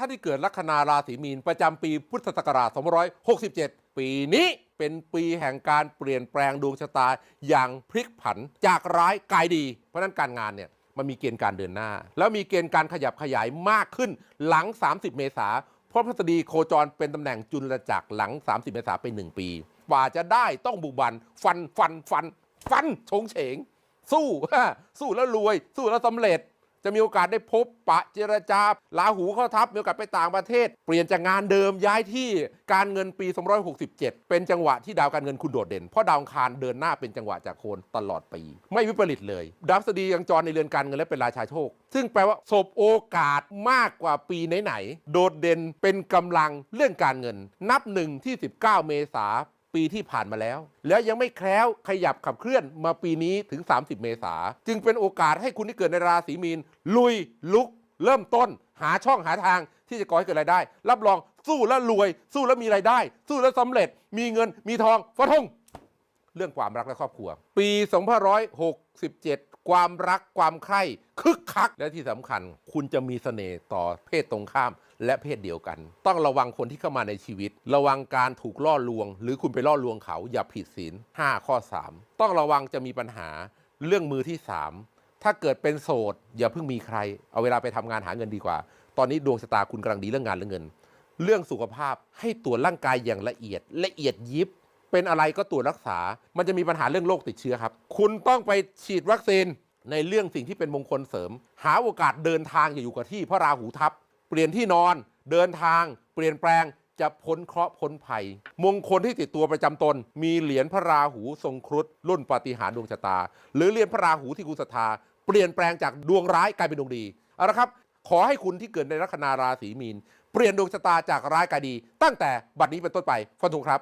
ท่านที่เกิดลัคนาราศีมีนประจำปีพุทธศักราช2567 ปีนี้เป็นปีแห่งการเปลี่ยนแปลงดวงชะตาอย่างพลิกผันจากร้ายกลายดี เพราะนั้นการงานเนี่ยมันมีเกณฑ์การเดินหน้า แล้วมีเกณฑ์การขยับขยายมากขึ้นหลัง 30 เมษาเพราะพฤษฎีโคจรเป็นตำแหน่งจุลจักรหลัง 30 เมษาเป็น 1 ปีกว่าจะได้ต้องบุกบันฟันฟันฟัน ฟันโฉงเฉง สู้ สู้แล้วรวย สู้แล้วสำเร็จ จะมีโอกาสได้พบปะเจรจาลาหูเข้าทับมีโอกาสไปต่างประเทศ เปลี่ยนจากงานเดิมย้ายที่การเงินปี 267 เป็นจังหวะที่ดาวการเงินคุณโดดเด่น เพราะดาวคารเดินหน้าเป็นจังหวะจากโคนตลอดปี ไม่วิปริตเลยดาวพฤษฎียังจรในเรือนการเงินและเป็นราชาโชค ซึ่งแปลว่าสบโอกาสมากกว่าปีไหนๆโดดเด่นเป็นกำลังเรื่องการเงิน นับหนึ่งที่ 19 เมษา ปีที่ผ่านมาแล้ว แล้วยังไม่แคล้วขยับขับเคลื่อนมาปีนี้ถึง 30 เมษาจึงเป็นโอกาสให้คุณที่เกิดในราศีมีน ลุยลุก เริ่มต้น หาช่องหาทางที่จะก่อให้เกิดรายได้ รับรองสู้แล้วรวย สู้แล้วมีรายได้ สู้แล้วสำเร็จ มีเงินมีทองฟะทง เรื่องความรักและครอบครัว ปี2567 ความรักความใคร่คึกคัก และที่สำคัญ คุณจะมีเสน่ห์ต่อเพศตรงข้าม และเพศเดียวกัน ต้องระวังคนที่เข้ามาในชีวิต ระวังการถูกล่อลวง หรือคุณไปล่อลวงเขาอย่าผิดศีล5ข้อ 3 ต้องระวังจะมีปัญหาเรื่องมือที่ 3 ถ้าเกิดเป็นโสดอย่าเพิ่งมีใคร เอาเวลาไปทำงานหาเงินดีกว่า ตอนนี้ดวงชะตาคุณกำลังดีเรื่องงานเรื่องเงิน เรื่องสุขภาพให้ตรวจร่างกายอย่างละเอียดละเอียดยิบ เป็นอะไรก็ตรวจรักษา มันจะมีปัญหาเรื่องโรคติดเชื้อครับ คุณต้องไปฉีดวัคซีนในเรื่องสิ่งที่เป็นมงคลเสริม หาโอกาสเดินทางอย่าอยู่กับที่เพราะราหูทับ เปลี่ยนที่นอน เดินทาง เปลี่ยนแปลงจะพ้นเคราะห์พ้นภัย มงคลที่ติดตัวประจำตน มีเหรียญพระราหูทรงครุฑรุ่นปฏิหารดวงชะตา หรือเหรียญพระราหูที่คุณศรัทธาเปลี่ยนแปลงจากดวงร้ายกลายเป็นดวงดีเอาละครับขอให้คุณที่เกิดในลัคนาราศีมีน เปลี่ยนดวงชะตาจากร้ายกลายดี ตั้งแต่บัดนี้เป็นต้นไปฟันธงครับ